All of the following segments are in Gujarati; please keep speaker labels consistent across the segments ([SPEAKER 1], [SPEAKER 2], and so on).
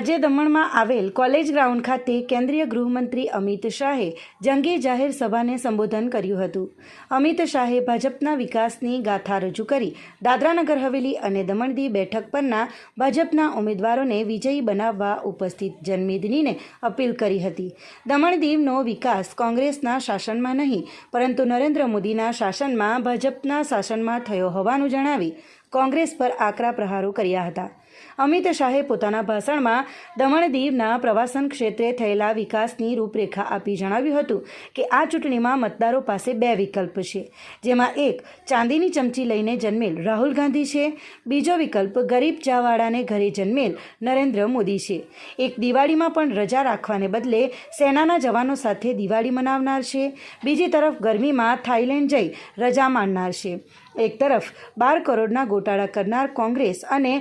[SPEAKER 1] આજે દમણમાં આવેલ કોલેજ ગ્રાઉન્ડ ખાતે કેન્દ્રીય ગૃહમંત્રી અમિત શાહે જંગી જાહેર સભાને સંબોધન કર્યું હતું. અમિત શાહે ભાજપના વિકાસની ગાથા રજૂ કરી દાદરાનગર હવેલી અને દમણ દીવ બેઠક પરના ભાજપના ઉમેદવારોને વિજયી બનાવવા ઉપસ્થિત જનમેદનીને અપીલ કરી હતી. દમણ દીવનો વિકાસ કોંગ્રેસના શાસનમાં નહીં, પરંતુ નરેન્દ્ર મોદીના શાસનમાં ભાજપના શાસનમાં થયો હોવાનું જણાવી કોંગ્રેસ પર આકરા પ્રહારો કર્યા હતા. અમિત શાહે પોતાના ભાષણમાં દમણ દીવના પ્રવાસન ક્ષેત્રે થયેલા વિકાસની રૂપરેખા આપી જણાવ્યું હતું કે આ ચૂંટણીમાં મતદારો પાસે બે વિકલ્પ છે, જેમાં એક ચાંદીની ચમચી લઈને જન્મેલ રાહુલ ગાંધી છે, બીજો વિકલ્પ ગરીબ ચાવાળાને ઘરે જન્મેલ નરેન્દ્ર મોદી છે. એક દિવાળીમાં પણ રજા રાખવાને બદલે સેનાના જવાનો સાથે દિવાળી મનાવનાર છે, બીજી તરફ ગરમીમાં થાઈલેન્ડ જઈ રજા માણનાર છે. એક તરફ બાર કરોડના ગોટાળા કરનાર કોંગ્રેસ અને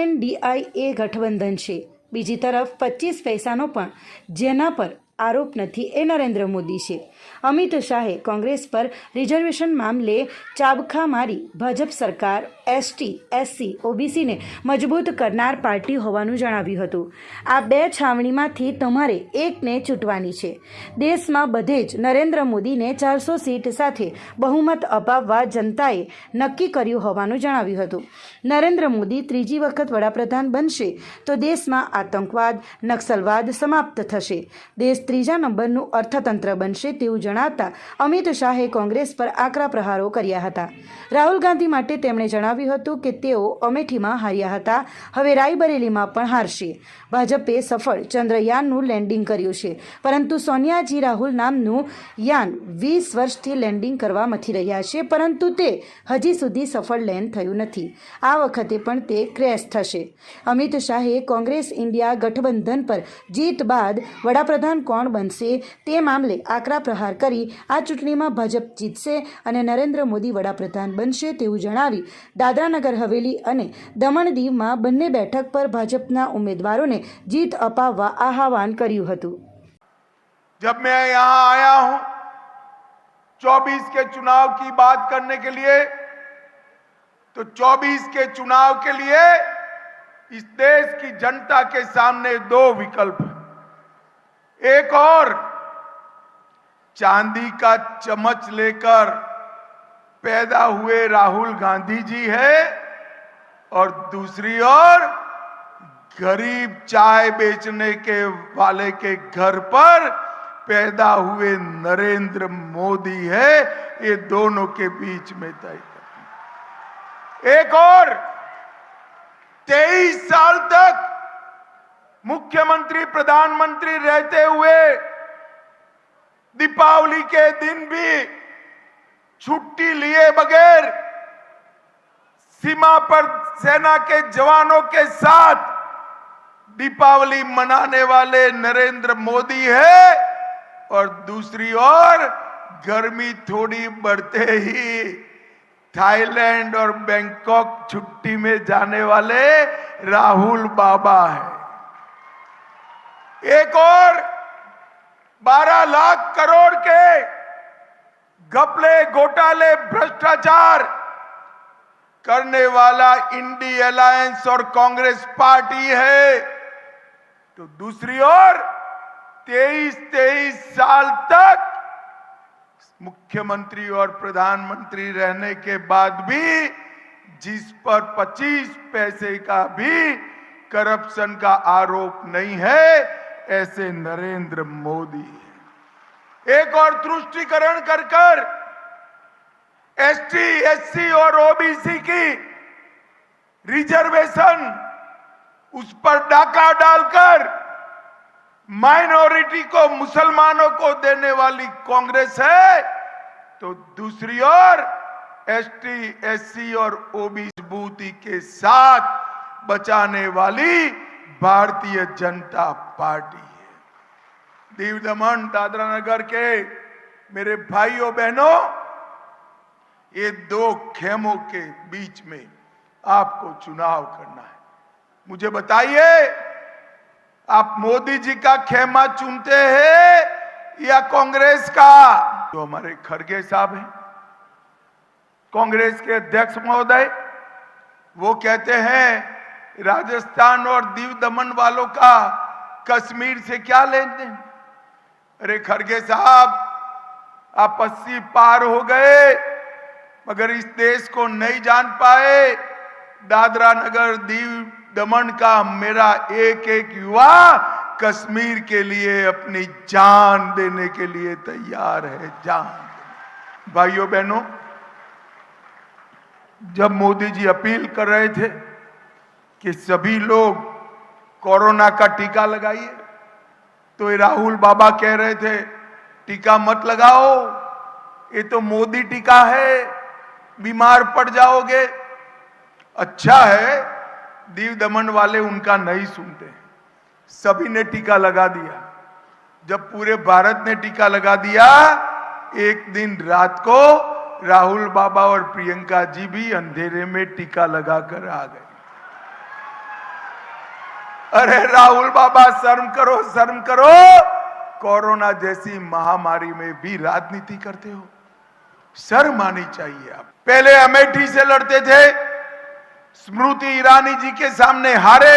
[SPEAKER 1] આઈએનડીઆઈએ ગઠબંધન છે. બીજી તરફ પચીસ પૈસાનો પણ જેના પર આરોપ નથી. એ નરેન્દ્ર મોદી છે. અમિત શાહે કોંગ્રેસ પર રિઝર્વેશન મામલે ચાબખા મારી ભાજપ સરકાર, એસટી, એસસી, ઓબીસીને મજબૂત કરનાર પાર્ટી હોવાનું જણાવ્યું હતું. આ બે છાવણીમાંથી તમારે એકને ચૂંટવાની છે. દેશમાં બધે જ નરેન્દ્ર મોદીને ચારસો સીટ સાથે બહુમત અપાવવા જનતાએ નક્કી કર્યું હોવાનું જણાવ્યું હતું. નરેન્દ્ર મોદી ત્રીજી વખત વડાપ્રધાન બનશે તો દેશમાં આતંકવાદ, નક્સલવાદ સમાપ્ત થશે. દેશ ત્રીજા નંબરનું અર્થતંત્ર બનશે તેવું જણાવતા અમિત શાહે કોંગ્રેસ પર આકરા પ્રહારો કર્યા હતા. રાહુલ ગાંધી માટે તેમણે જણાવ્યું હતું કે તેઓ અમેઠીમાં હાર્યા હતા. હવે રાયબરેલીમાં પણ હારશે. ભાજપે સફળ ચંદ્રયાનનું લેન્ડિંગ કર્યું છે. પરંતુ સોનિયાજી રાહુલ નામનું યાન વીસ વર્ષથી લેન્ડિંગ કરવા મથી રહ્યા છે, પરંતુ તે હજી સુધી સફળ લેન્ડ થયું નથી. આ વખતે પણ તે ક્રેશ થશે. અમિત શાહે કોંગ્રેસ ઇન્ડિયા ગઠબંધન પર જીત બાદ વડાપ્રધાન કોણ બનશે તે મામલે આકરા પ્રહાર કરી આ ચૂંટણીમાં ભાજપ જીતશે અને નરેન્દ્ર મોદી વડાપ્રધાન બનશે તેવું જણાવી દાદરાનગર હવેલી અને દમણ દીવમાં બંને બેઠક પર ભાજપના ઉમેદવારોને જીત અપાવવા આહવાન કર્યું હતું
[SPEAKER 2] जब मैं यहां आया हूं 24 के चुनाव की बात करने के लिए तो 24 के चुनाव के लिए इस देश की जनता के सामने दो विकल्प हैं। एक और चांदी का चम्मच लेकर पैदा हुए राहुल गांधी जी है और दूसरी ओर गरीब चाय बेचने के वाले के घर पर पैदा हुए नरेंद्र मोदी है, ये दोनों के बीच में तय करना। एक और, तेईस साल तक मुख्यमंत्री, प्रधानमंत्री रहते हुए दीपावली के दिन भी छुट्टी लिए बगैर सीमा पर सेना के जवानों के साथ दीपावली मनाने वाले नरेंद्र मोदी है और दूसरी ओर गर्मी थोड़ी बढ़ते ही थाईलैंड और बैंकॉक छुट्टी में जाने वाले राहुल बाबा है। एक और 12 लाख करोड़ के घपले घोटाले भ्रष्टाचार करने वाला इंडी अलायंस और कांग्रेस पार्टी है। तो दूसरी ओर तेईस तेईस साल तक मुख्यमंत्री और प्रधानमंत्री रहने के बाद भी जिस पर 25 पैसे का भी करप्शन का आरोप नहीं है, ऐसे नरेंद्र मोदी एक और तुष्टिकरण कर कर एसटी, एससी और ओबीसी की रिजर्वेशन उस पर डाका डालकर माइनॉरिटी को, मुसलमानों को देने वाली कांग्रेस है तो दूसरी ओर एसटी, एससी और ओबीसी बूती के साथ बचाने वाली भारतीय जनता पार्टी है। दीव दमन दादरा नगर के मेरे भाइयों, बहनों, ये दो खेमों के बीच में आपको चुनाव करना है। मुझे बताइए, आप मोदी जी का खेमा चुनते हैं या कांग्रेस का? जो हमारे खड़गे साहब हैं, कांग्रेस के अध्यक्ष महोदय, वो कहते हैं, राजस्थान और दीव दमन वालों का कश्मीर से क्या लेन देन अरे खड़गे साहब, आप अस्सी पार हो गए, मगर इस देश को नहीं जान पाए, दादरा नगर दीव दमन का मेरा एक एक युवा कश्मीर के लिए अपनी जान देने के लिए तैयार है, जान भाइयों, बहनों, जब मोदी जी अपील कर रहे थे कि सभी लोग कोरोना का टीका लगाइए तो ये राहुल बाबा कह रहे थे, टीका मत लगाओ, ये तो मोदी टीका है, बीमार पड़ जाओगे। अच्छा है दीव दमन वाले उनका नहीं सुनते। सभी ने टीका लगा दिया। जब पूरे भारत ने टीका लगा दिया, एक दिन रात को राहुल बाबा और प्रियंका जी भी अंधेरे में टीका लगाकर आ गए। अरे राहुल बाबा, शर्म करो शर्म करो। कोरोना जैसी महामारी में भी राजनीति करते हो। शर्म आनी चाहिए आप। पहले अमेठी से लड़ते थे स्मृति ईरानी जी के सामने हारे,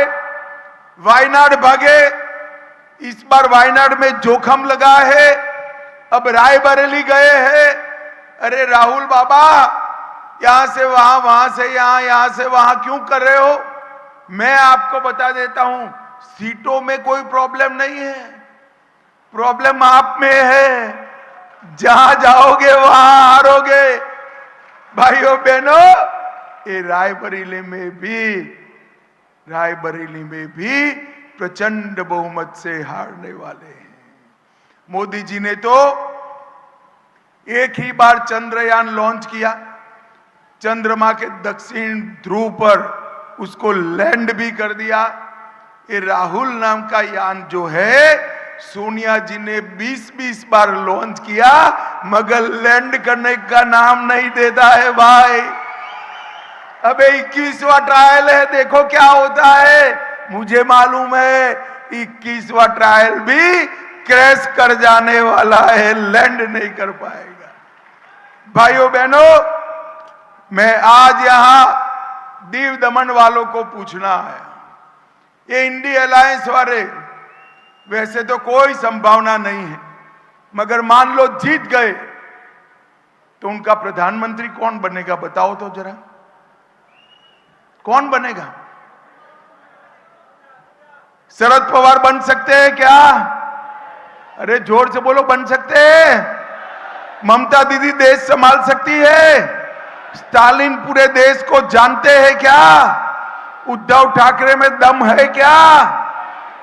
[SPEAKER 2] वायनाड भागे। इस बार वायनाड में जोखम लगा है। अब रायबरेली गए हैं। अरे राहुल बाबा, यहाँ से वहाँ वहाँ से यहाँ यहाँ से वहाँ क्यों कर रहे हो? मैं आपको बता देता हूँ, सीटों में कोई प्रॉब्लम नहीं है। प्रॉब्लम आप में है। जहाँ जाओगे, वहाँ हारोगे। भाइयों, बहनों ये रायबरेली में भी, रायबरेली में भी प्रचंड बहुमत से हारने वाले हैं। मोदी जी ने तो एक ही बार चंद्रयान लॉन्च किया। चंद्रमा के दक्षिण ध्रुव पर उसको लैंड भी कर दिया। ये राहुल नाम का यान जो है, सोनिया जी ने 20-20 बार लॉन्च किया, मगर लैंड करने का नाम नहीं देता है भाई। अबे इक्कीसवा ट्रायल है, देखो क्या होता है। मुझे मालूम है, इक्कीसवा ट्रायल भी क्रैश कर जाने वाला है लैंड नहीं कर पाएगा। भाइयों बहनों, मैं आज यहाँ दीव दमन वालों को पूछना है। ये इंडी अलायंस वाले, वैसे तो कोई संभावना नहीं है, मगर मान लो जीत गए तो उनका प्रधानमंत्री कौन बनेगा, बताओ तो जरा। कौन बनेगा? शरद पवार बन सकते हैं क्या? अरे, ज़ोर से बोलो, बन सकते हैं। ममता दीदी देश संभाल सकती है। स्टालिन पूरे देश को जानते हैं क्या? उद्धव ठाकरे में दम है क्या?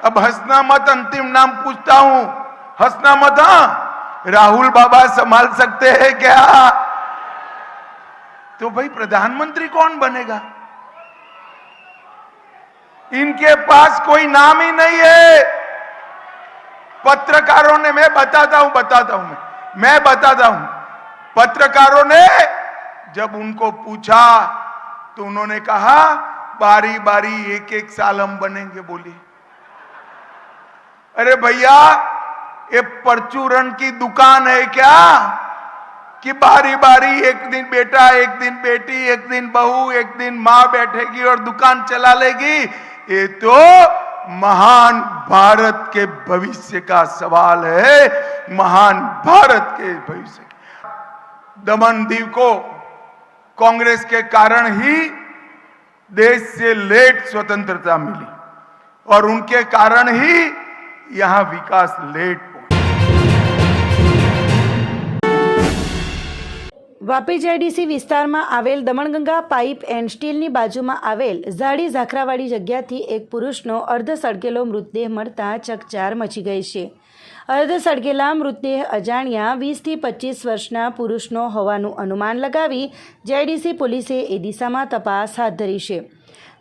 [SPEAKER 2] अब हंसना मत, अंतिम नाम पूछता हूँ। हंसना मत हाँ। राहुल बाबा संभाल सकते हैं क्या? तो भाई, प्रधानमंत्री कौन बनेगा? इनके पास कोई नाम ही नहीं है। पत्रकारों ने मैं बताता हूँ बताता हूँ मैं मैं बताता हूँ। पत्रकारों ने जब उनको पूछा तो उन्होंने कहा बारी बारी एक एक साल हम बनेंगे बोली। अरे भैया, ये परचूरन की दुकान है क्या? कि बारी बारी एक दिन बेटा, एक दिन बेटी, एक दिन बहू, एक दिन माँ बैठेगी और दुकान चला लेगी? ये तो महान भारत के भविष्य का सवाल है। महान भारत के भविष्य। दमन दीव को कांग्रेस के कारण ही देश से लेट स्वतंत्रता मिली और उनके कारण ही यहाँ विकास लेट
[SPEAKER 1] વાપી જેડીસી વિસ્તારમાં આવેલ દમણગંગા પાઇપ એન્ડ સ્ટીલની બાજુમાં આવેલ ઝાડી ઝાખરાવાળી જગ્યાથી એક પુરુષનો અર્ધ સળગેલો મૃતદેહ મળતા ચકચાર મચી ગઈ છે. અર્ધ સળગેલા મૃતદેહ અજાણ્યા વીસથી પચીસ વર્ષના પુરુષનો હોવાનું અનુમાન લગાવી જેડીસી પોલીસે એ દિશામાં તપાસ હાથ ધરી છે.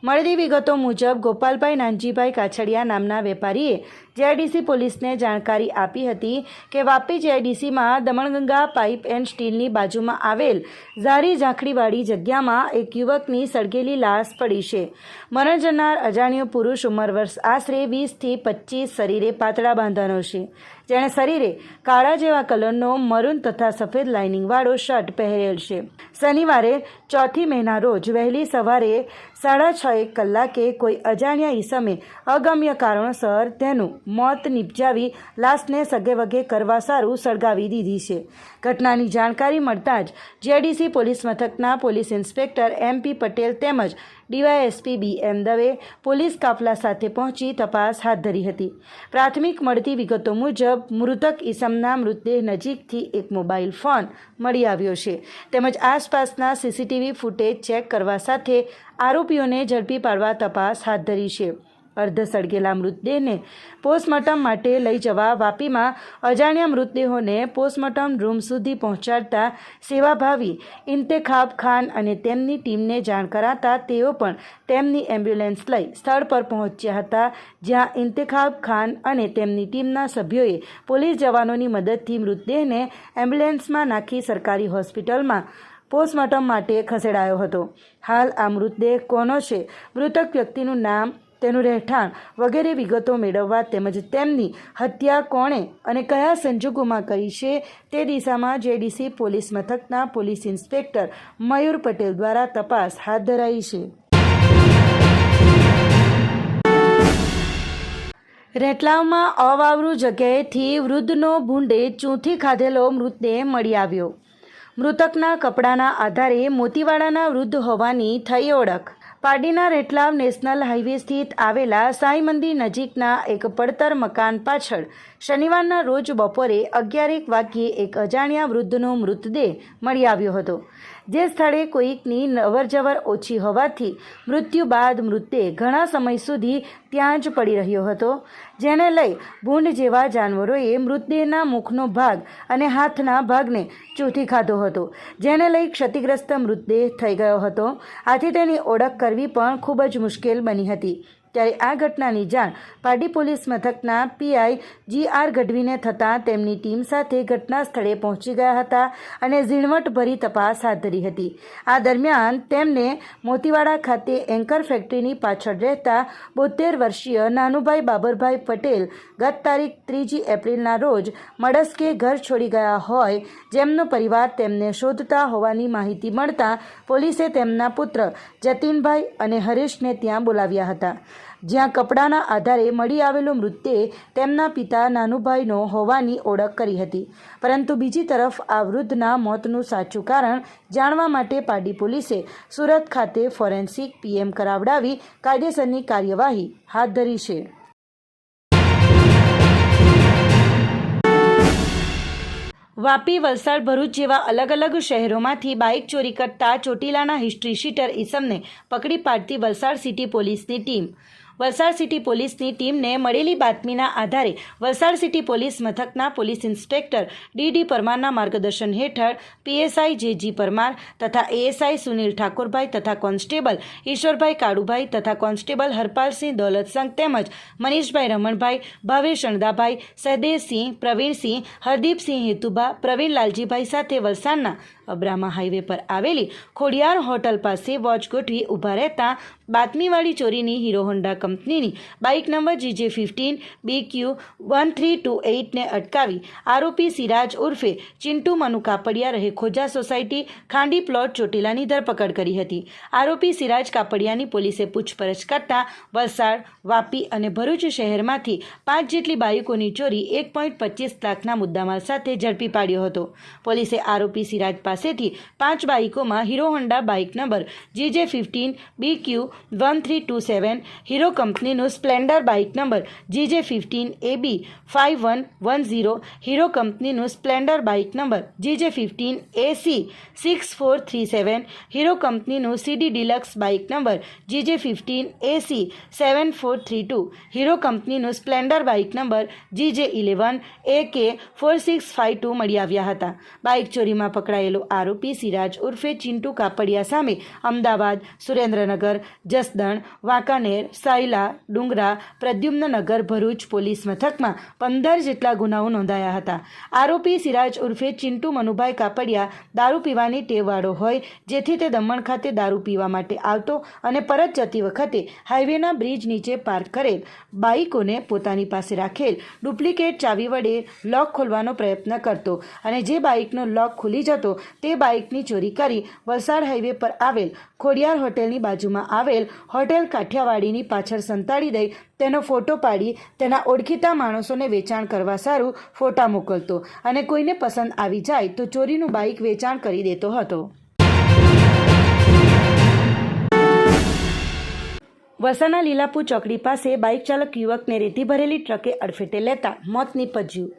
[SPEAKER 1] મળતી વિગતો મુજબ ગોપાલભાઈ નાનજીભાઈ કાછડિયા નામના વેપારીએ જેઆઈડીસી પોલીસને જાણકારી આપી હતી કે વાપી જેઆઈડીસીમાં દમણગંગા પાઇપ એન્ડ સ્ટીલની બાજુમાં આવેલ ઝારી ઝાંખડીવાળી જગ્યામાં એક યુવકની સળગેલી લાશ પડી છે. મરણ જનાર અજાણ્યો પુરુષ ઉંમર વર્ષ આશરે વીસથી પચીસ શરીરે પાતળા બાંધાનો છે. જેણે શરીરે કાળા જેવા કલરનો મરૂન તથા સફેદ લાઇનિંગવાળો શર્ટ પહેરેલ છે. શનિવારે ચોથી મહિના રોજ વહેલી સવારે સાડા છ એક કલાકે કોઈ અજાણ્યા ઈસમે અગમ્ય કારણોસર તેનું મોત નિપજાવી, લાશને સગેવગે કરવા સારું સળગાવી દીધી છે. ઘટનાની જાણકારી મળતાં જ જેડીસી પોલીસ મથકના police inspector M P Patel તેમજ DySP B M Dave police કાફલા સાથે પહોંચી તપાસ હાથ ધરી હતી. પ્રાથમિક મળતી વિગતો મુજબ, મૃતક ઈસમના મૃતદેહ નજીકથી એક મોબાઈલ ફોન મળી આવ્યો છે. તેમજ આસપાસના સીસીટીવી ફૂટેજ ચેક કરવા સાથે આરોપીઓને ઝડપી પાડવા તપાસ હાથ ધરી છે. અર્ધ સળગેલા મૃતદેહને પોસ્ટમોર્ટમ માટે લઈ જવા વાપીમાં અજાણ્યા મૃતદેહોને પોસ્ટમોર્ટમ રૂમ સુધી પહોંચાડતા સેવાભાવી ઇન્તેખાબ ખાન અને તેમની ટીમને જાણ કરાતા તેઓ પણ તેમની એમ્બ્યુલન્સ લઈ સ્થળ પર પહોંચ્યા હતા, જ્યાં ઇન્તેખાબ ખાન અને તેમની ટીમના સભ્યોએ પોલીસ જવાનોની મદદથી મૃતદેહને એમ્બ્યુલન્સમાં નાખી સરકારી હોસ્પિટલમાં પોસ્ટમોર્ટમ માટે ખસેડાયો હતો. હાલ આ મૃતદેહ કોનો છે? મૃતક વ્યક્તિનું નામ તેનું રહેઠાણ વગેરે વિગતો મેળવવા તેમજ તેમની હત્યા કોણે અને કયા સંજોગોમાં કરી છે તે દિશામાં જેડીસી પોલીસ મથકના પોલીસ ઇન્સ્પેક્ટર મયુર પટેલ દ્વારા તપાસ હાથ ધરાઈ છે. રેટલાવમાં અવાવરું જગ્યાએથી વૃદ્ધનો ભૂંડે ચૂંથી ખાધેલો મૃતદેહ મળી આવ્યો. મૃતકના કપડાના આધારે મોતીવાડાના વૃદ્ધ હોવાની થઈ ઓળખ. પારડીના રેટલાવ નેશનલ હાઈવે સ્થિત આવેલા સાંઈ મંદિર નજીકના એક પડતર મકાન પાછળ શનિવારના રોજ બપોરે અગિયારેક વાગ્યે એક અજાણ્યા વૃદ્ધનો મૃતદેહ મળી આવ્યો હતો. જે સ્થળે કોઈકની અવરજવર ઓછી હોવાથી મૃત્યુ બાદ મૃતદેહ ઘણા સમય સુધી ત્યાં જ પડી રહ્યો હતો. જેને લઈ ભૂંડ જેવા જાનવરોએ મૃતદેહના મુખનો ભાગ અને હાથના ભાગને ચૂથી ખાધો હતો, જેને લઈ ક્ષતિગ્રસ્ત મૃતદેહ થઈ ગયો હતો. આથી તેની ઓળખ કરવી પણ ખૂબ જ મુશ્કેલ બની હતી. ત્યારે આ ઘટનાની જાણ પારડી પોલીસ મથકના પીઆઈ જી આર ગઢવીને થતાં તેમની ટીમ સાથે ઘટના સ્થળે પહોંચી ગયા હતા અને ઝીણવટભરી તપાસ હાથ ધરી હતી. આ દરમિયાન તેમને મોતીવાડા ખાતે એન્કર ફેક્ટરીની પાછળ રહેતા બોતેર વર્ષીય નાનુભાઈ બાબરભાઈ પટેલ ગત તારીખ ત્રીજી એપ્રિલના રોજ મડસ્કે ઘર છોડી ગયા હોય જેમનો પરિવાર તેમને શોધતા હોવાની માહિતી મળતા પોલીસે તેમના પુત્ર જતીનભાઈ અને હરીશને ત્યાં બોલાવ્યા હતા. જ્યાં કપડાના આધારે મળી આવેલો મૃતદેહ તેમના પિતા નાનુભાઈનો હોવાની ઓળખ કરી હતી. પરંતુ બીજી તરફ આ વૃદ્ધના મોતનું સાચું કારણ જાણવા માટે પાડી પોલીસે સુરત ખાતે ફોરેન્સિક પીએમ કરાવડાવી કાયદેસરની કાર્યવાહી હાથ ધરી છે. વાપી વલસાડ ભરૂચ જેવા અલગ અલગ શહેરોમાંથી બાઇક ચોરી કરતા ચોટીલાના હિસ્ટ્રી શીટર ઈસમને પકડી પાડતી વલસાડ સિટી પોલીસની ટીમ. વલસાડ સિટી પોલીસની ટીમને મળેલી બાતમીના આધારે વલસાડ સિટી પોલીસ મથકના પોલીસ ઇન્સ્પેક્ટર ડી ડી પરમારના માર્ગદર્શન હેઠળ પીએસઆઈ જે જી પરમાર તથા એએસઆઈ સુનિલ ઠાકોરભાઈ તથા કોન્સ્ટેબલ ઈશ્વરભાઈ કાળુભાઈ તથા કોન્સ્ટેબલ હરપાલસિંહ દોલતસંગ તેમજ મનીષભાઈ રમણભાઈ, ભાવેશ અણદાભાઈ, સહદેવસિંહ, પ્રવીણસિંહ, હરદીપસિંહ હેતુભા, પ્રવીણ લાલજીભાઈ સાથે વલસાડના અબ્રામા હાઈવે પર આવેલી ખોડિયાર હોટલ પાસે વોચ ગોઠવી ઊભા રહેતા બાતમીવાળી ચોરીની હીરો હોન્ડા કંપનીની bike number GJ fifteen B Q one three two એઇટને અટકાવી. આરોપી સિરાજ ઉર્ફે ચિંટુ મનુ કાપડિયા રહે ખોજા સોસાયટી ખાંડી પ્લોટ ચોટીલાની ધરપકડ કરી હતી. આરોપી સિરાજ કાપડિયાની પોલીસે પૂછપરછ કરતા વલસાડ, વાપી અને ભરૂચ શહેરમાંથી પાંચ જેટલી બાઇકોની ચોરી એક પોઈન્ટ પચીસ લાખના મુદ્દામાલ સાથે ઝડપી પાડ્યો હતો. પોલીસે આરોપી સિરાજ પાસેથી પાંચ બાઇકોમાં Hero Honda bike number GJ fifteen B Q one three two seven, Hero કંપનીનું Splendor bike number GJ fifteen AB five one one zero, Hero કંપનીનું Splendor bike number GJ fifteen AC six four three seven, Hero કંપનીનું CD Deluxe bike number GJ fifteen AC seven four three two, Hero કંપનીનું Splendor bike number GJ eleven A K four six five two મળી આવ્યા હતા. બાઇક ચોરીમાં પકડાયેલો આરોપી સિરાજ ઉર્ફે ચિંટુ કાપડિયા સામે અમદાવાદ, સુરેન્દ્રનગર, જસદણ, વાંકાનેર સાય બાયલા ડુંગરા પ્રદ્યુમ્નનગર ભરૂચ પોલીસ મથકમાં પંદર જેટલા ગુનાઓ નોંધાયા હતા. આરોપી સિરાજ ઉર્ફે ચિંટુ મનુભાઈ કાપડિયા દારૂ પીવાની ટેવવાળો હોય, જેથી તે દમણ ખાતે દારૂ પીવા માટે આવતો અને પરત જતી વખતે હાઈવેના બ્રિજ નીચે પાર્ક કરેલ બાઇકોને પોતાની પાસે રાખેલ ડુપ્લિકેટ ચાવી વડે લોક ખોલવાનો પ્રયત્ન કરતો અને જે બાઇકનો લોક ખુલી જતો તે બાઇકની ચોરી કરી વલસાડ હાઈવે પર આવેલ ખોડિયાર હોટેલની બાજુમાં આવેલ હોટેલ કાઠિયાવાડીની પાછળ સંતાડી દઈ તેનો ફોટો પાડી તેના ઓળખીતા માણસોને વેચાણ કરવા સારું ફોટા મોકલતો અને કોઈને પસંદ આવી જાય તો ચોરીનું બાઇક વેચાણ કરી દેતો હતો. વલસાડના લીલાપુર ચોકડી પાસે બાઇક ચાલક યુવકને રેતી ભરેલી ટ્રકે અડફેટે લેતા મોત નીપજ્યું.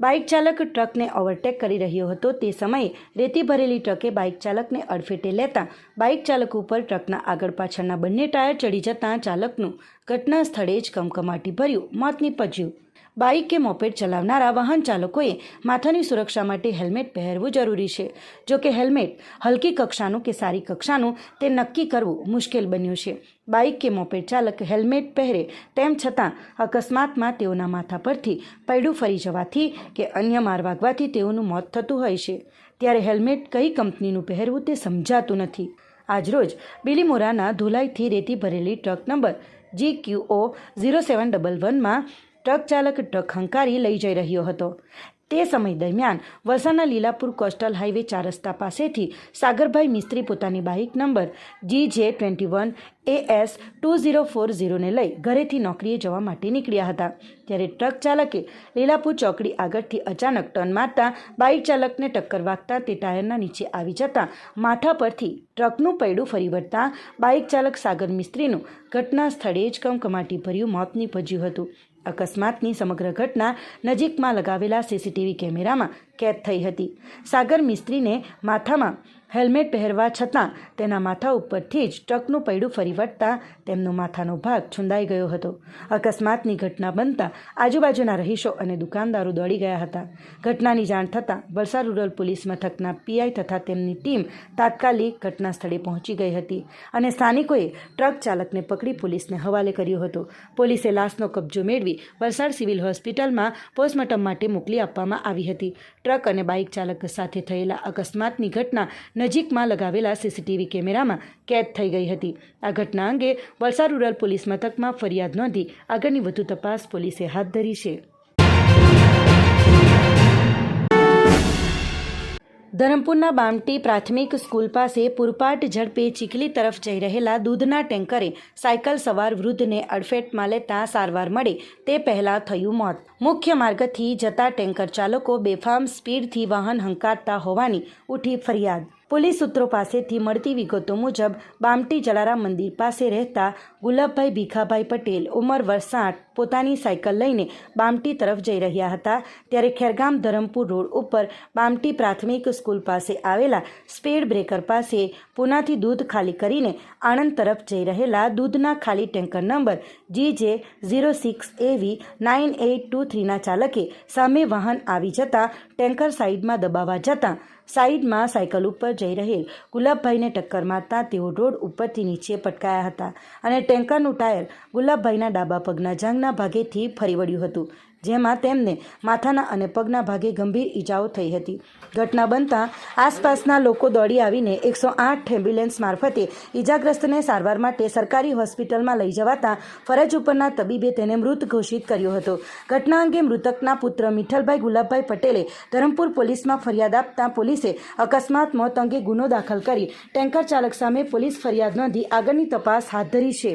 [SPEAKER 1] બાઇક ચાલક ટ્રકને ઓવરટેક કરી રહ્યો હતો. તે સમયે રેતી ભરેલી ટ્રકે બાઇક ચાલકને અડફેટે લેતા બાઇક ચાલક ઉપર ટ્રકના આગળ પાછળના બંને ટાયર ચડી જતાં ચાલકનું ઘટના સ્થળે જ કમકમાટી ભર્યું, મોત નીપજ્યું. બાઇક કે મોપેડ ચલાવનારા વાહન ચાલકોએ માથાની સુરક્ષા માટે હેલ્મેટ પહેરવું જરૂરી છે. જો કે હેલ્મેટ હલકી કક્ષાનું કે સારી કક્ષાનું તે નક્કી કરવું મુશ્કેલ બન્યું છે. બાઇક કે મોપેડ ચાલક હેલ્મેટ પહેરે તેમ છતાં અકસ્માતમાં તેઓના માથા પરથી પૈડું ફરી જવાથી કે અન્ય માર વાગવાથી તેઓનું મોત થતું હોય છે. ત્યારે હેલ્મેટ કઈ કંપનીનું પહેરવું તે સમજાતું નથી. આજરોજ બિલીમોરાના ધોલાઈથી રેતી ભરેલી truck number G Q O zero seven double વનમાં ટ્રક ચાલક ટ્રક હંકારી લઈ જઈ રહ્યો હતો. તે સમય દરમિયાન વલસાડના લીલાપુર કોસ્ટલ હાઈવે ચાર રસ્તા પાસેથી સાગરભાઈ મિસ્ત્રી પોતાની bike number G J twenty one A S two zero four ઝીરોને લઈ ઘરેથી નોકરીએ જવા માટે નીકળ્યા હતા. ત્યારે ટ્રક ચાલકે લીલાપુર ચોકડી આગળથી અચાનક ટર્ન મારતા બાઇક ચાલકને ટક્કર વાગતા તે ટાયરના નીચે આવી જતાં માથા પરથી ટ્રકનું પૈડું ફરી વળતા બાઇક ચાલક સાગર મિસ્ત્રીનું ઘટના સ્થળે જ કમકમાટી ભર્યું, મોત નીપજ્યું હતું. અકસ્માતની સમગ્ર ઘટના નજીકમાં લગાવેલા સીસીટીવી કેમેરામાં કેદ થઈ હતી. સાગર મિસ્ત્રીને માથામાં હેલ્મેટ પહેરવા છતાં તેના માથા ઉપરથી જ ટ્રકનું પૈડું ફરી વળતા તેમનો માથાનો ભાગ છુંદાઈ ગયો હતો. અકસ્માતની ઘટના બનતા આજુબાજુના રહીશો અને દુકાનદારો દોડી ગયા હતા. ઘટનાની જાણ થતાં વલસાડ રૂરલ પોલીસ મથકના પીઆઈ તથા તેમની ટીમ તાત્કાલિક ઘટના સ્થળે પહોંચી ગઈ હતી અને સ્થાનિકોએ ટ્રક ચાલકને પકડી પોલીસને હવાલે કર્યો હતો. પોલીસે લાશનો કબજો મેળવી વલસાડ સિવિલ હોસ્પિટલમાં પોસ્ટમોર્ટમ માટે મોકલી આપવામાં આવી હતી. ટ્રક અને બાઇક ચાલક સાથે થયેલા અકસ્માતની ઘટના નજીકમાં લગાવેલા સીસીટીવી કેમેરામાં કેદ થઈ ગઈ હતી. આ ઘટના અંગે વલસાડ રૂરલ પોલીસ મથકમાં ફરિયાદ નોંધી આગળની વધુ તપાસ પોલીસે હાથ ધરી છે. ધરમપુરના બામટી પ્રાથમિક સ્કૂલ પાસે પૂરપાટ ઝડપે ચીખલી તરફ જઈ રહેલા દૂધના ટેન્કરે સાયકલ સવાર વૃદ્ધને અડફેટમાં લેતા સારવાર મળે તે પહેલાં થયું મોત. મુખ્ય માર્ગથી જતા ટેન્કર ચાલકો બેફામ સ્પીડથી વાહન હંકારતા હોવાની ઉઠી ફરિયાદ. પોલીસ સૂત્રો પાસેથી મળતી વિગતો મુજબ, બામટી જલારામ મંદિર પાસે રહેતા ગુલાબભાઈ ભીખાભાઈ પટેલ ઉંમર વર્ષ સાઠ, પોતાની સાયકલ લઈને બામટી તરફ જઈ રહ્યા હતા. ત્યારે ખેરગામ ધરમપુર રોડ ઉપર બામટી પ્રાથમિક સ્કૂલ પાસે આવેલા સ્પીડ બ્રેકર પાસે પુનાથી દૂધ ખાલી કરીને આણંદ તરફ જઈ રહેલા દૂધના ખાલી tanker number G J zero six AV nine eight two થ્રીના ચાલકે સામે વાહન આવી જતાં ટેન્કર સાઈડમાં દબાવવા જતાં સાઈડમાં સાયકલ ઉપર જઈ રહેલ ગુલાબભાઈને ટક્કર મારતા તેઓ રોડ ઉપરથી નીચે પટકાયા હતા અને ટેન્કરનું ટાયર ગુલાબભાઈના ડાબા પગના જાંગના ભાગેથી ફરી વળ્યું હતું. જેમાં તેમને માથાના અને પગના ભાગે ગંભીર ઈજાઓ થઈ હતી. ઘટના બનતા આસપાસના લોકો દોડી આવીને એકસો આઠ એમ્બ્યુલન્સ મારફતે ઈજાગ્રસ્તને સારવાર માટે સરકારી હોસ્પિટલમાં લઈ જવાતા ફરજ ઉપરના તબીબે તેને મૃત ઘોષિત કર્યો હતો. ઘટના અંગે મૃતકના પુત્ર મિઠલભાઈ ગુલાબભાઈ પટેલે ધરમપુર પોલીસમાં ફરિયાદ આપતા પોલીસે અકસ્માત મોત અંગે ગુનો દાખલ કરી ટેન્કર ચાલક સામે પોલીસ ફરિયાદ નોંધી આગળની તપાસ હાથ ધરી છે.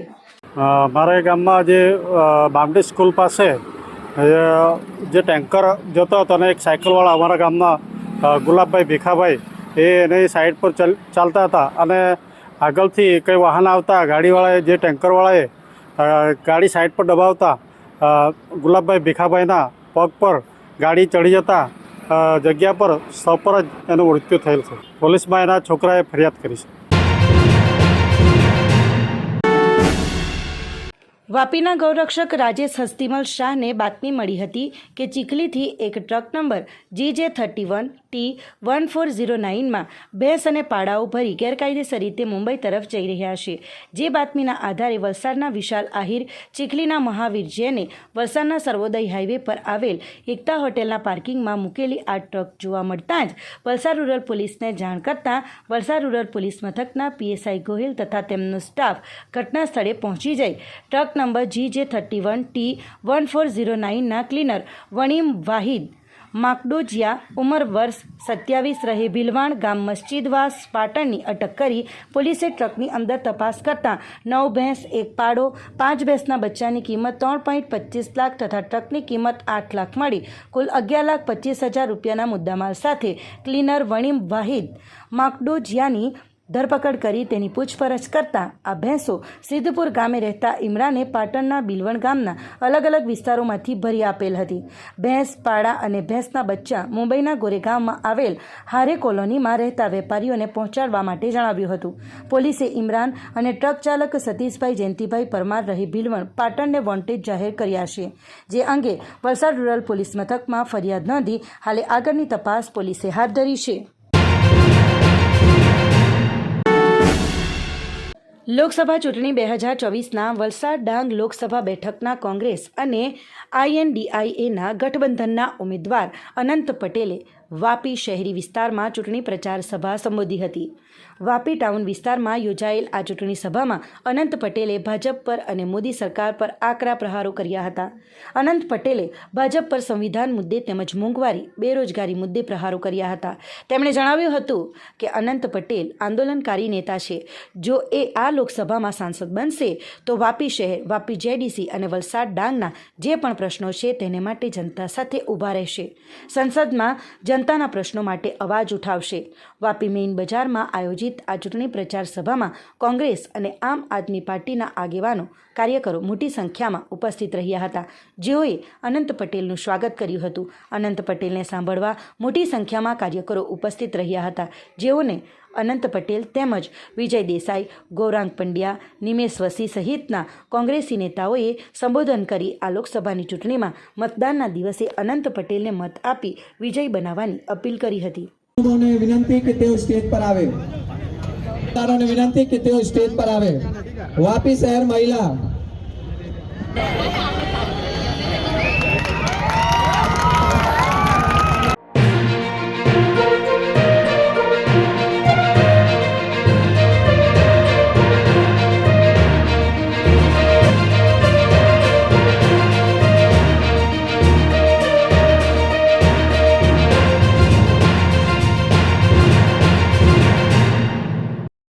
[SPEAKER 3] મારા ગામમાં આજે બામડી સ્કૂલ પાસે જે ટેન્કર જતો હતો અને એક સાયકલવાળા અમારા ગામના ગુલાબભાઈ ભીખાભાઈ, એ એની સાઈડ પર ચાલ, ચાલતા હતા અને આગળથી કંઈ વાહન આવતા, ગાડીવાળાએ જે ટેન્કરવાળાએ ગાડી સાઈડ પર દબાવતા ગુલાબભાઈ ભીખાભાઈના પગ પર ગાડી ચડી જતા જગ્યા પર સપર પર જ એનું મૃત્યુ થયેલ છે પોલીસમાં એના છોકરાએ ફરિયાદ કરી છે.
[SPEAKER 1] વાપીના ગૌરક્ષક રાજેશ હસ્તિમલ શાહને બાતમી મળી હતી કે ચીખલીથી એક truck number G J thirty one T one four zero નાઇનમાં ભેંસ અને પાડાઓ ભરી ગેરકાયદેસર રીતે મુંબઈ તરફ જઈ રહ્યા છે. જે બાતમીના આધારે વલસાડના વિશાલ આહિર, ચીખલીના મહાવીર જેને વલસાડના સર્વોદય હાઈવે પર આવેલ એકતા હોટેલના પાર્કિંગમાં મૂકેલી આ ટ્રક જોવા મળતા જ વલસાડ રૂરલ પોલીસને જાણ કરતાં વલસાડ રૂરલ પોલીસ મથકના પીએસઆઈ ગોહિલ તથા તેમનો સ્ટાફ ઘટના સ્થળે પહોંચી જઈ truck number G J thirty one T one four zero નાઇનના cleaner Vanim Vahid Makdojiya ઉંમર વર્ષ સત્યાવીસ રહે ભીલવાણ ગામ મસ્જિદવાસ પાટણની અટક કરી પોલીસે ટ્રકની અંદર તપાસ કરતાં નવ ભેંસ, એક પાડો, પાંચ ભેંસના બચ્ચાની કિંમત ત્રણ પોઈન્ટ પચીસ લાખ તથા ટ્રકની કિંમત આઠ લાખ મળી. કુલ અગિયાર લાખ પચીસ હજાર રૂપિયાના મુદ્દામાલ સાથે ક્લીનર વણીમ વાહિદ માકડોજિયાની ધરપકડ કરી તેની પૂછપરછ કરતા આ ભેંસો સિદ્ધપુર ગામે રહેતા ઇમરાને પાટણના બિલવણ ગામના અલગ અલગ વિસ્તારોમાંથી ભરી આપેલ હતી. ભેંસ પાડા અને ભેંસના બચ્ચા મુંબઈના ગોરેગામમાં આવેલ હારે કોલોનીમાં રહેતા વેપારીઓને પહોંચાડવા માટે જણાવ્યું હતું. પોલીસે ઇમરાન અને ટ્રક ચાલક સતીશભાઈ જયંતિભાઈ પરમાર રહી ભીલવણ પાટણને વોન્ટેજ જાહેર કર્યા છે. જે અંગે વલસાડ રૂરલ પોલીસ મથકમાં ફરિયાદ નોંધી હાલે આગળની તપાસ પોલીસે હાથ ધરી છે. લોકસભા ચૂંટણી બે હજાર ચોવીસના વલસાડ ડાંગ લોકસભા બેઠકના કોંગ્રેસ અને આઈએનડીઆઈએના ગઠબંધનના ઉમેદવાર અનંત પટેલે વાપી શહેરી વિસ્તારમાં ચૂંટણી પ્રચાર સભા સંબોધી હતી. વાપી ટાઉન વિસ્તારમાં યોજાયેલ આ ચૂંટણી સભામાં અનંત પટેલે ભાજપ પર અને મોદી સરકાર પર આકરા પ્રહારો કર્યા હતા. અનંત પટેલે ભાજપ પર સંવિધાન મુદ્દે તેમજ મોંઘવારી, બેરોજગારી મુદ્દે પ્રહારો કર્યા હતા. તેમણે જણાવ્યું હતું કે અનંત પટેલ આંદોલનકારી નેતા છે. જો એ આ લોકસભામાં સાંસદ બનશે, તો વાપી શહેર, વાપી જેડીસી અને વલસાડ ડાંગના જે પણ પ્રશ્નો છે તેને માટે જનતા સાથે ઊભા રહેશે. સંસદમાં જનતાના પ્રશ્નો માટે અવાજ ઉઠાવશે. વાપી મેઇન બજારમાં આયોજિત આ ચૂંટણી પ્રચાર સભામાં કોંગ્રેસ અને આમ આદમી પાર્ટીના આગેવાનો કાર્યકરો મોટી સંખ્યામાં ઉપસ્થિત રહ્યા હતા. જેઓએ અનંત પટેલનું સ્વાગત કર્યું હતું. અનંત પટેલને સાંભળવા મોટી સંખ્યામાં કાર્યકરો ઉપસ્થિત રહ્યા હતા. જેઓને અનંત પટેલ તેમજ વિજય દેસાઈ, ગૌરાંગ પંડ્યા, નિમેશ વસી સહિતના કોંગ્રેસી નેતાઓએ સંબોધન કરી આ લોકસભાની ચૂંટણીમાં મતદાનના દિવસે અનંત પટેલને મત આપી વિજય બનાવવાની અપીલ કરી હતી.
[SPEAKER 4] ને વિનંતી કે તેઓ સ્ટેજ પર આવે. તારોને વિનંતી કે તેઓ સ્ટેજ પર આવે. વાપી શહેર મહિલા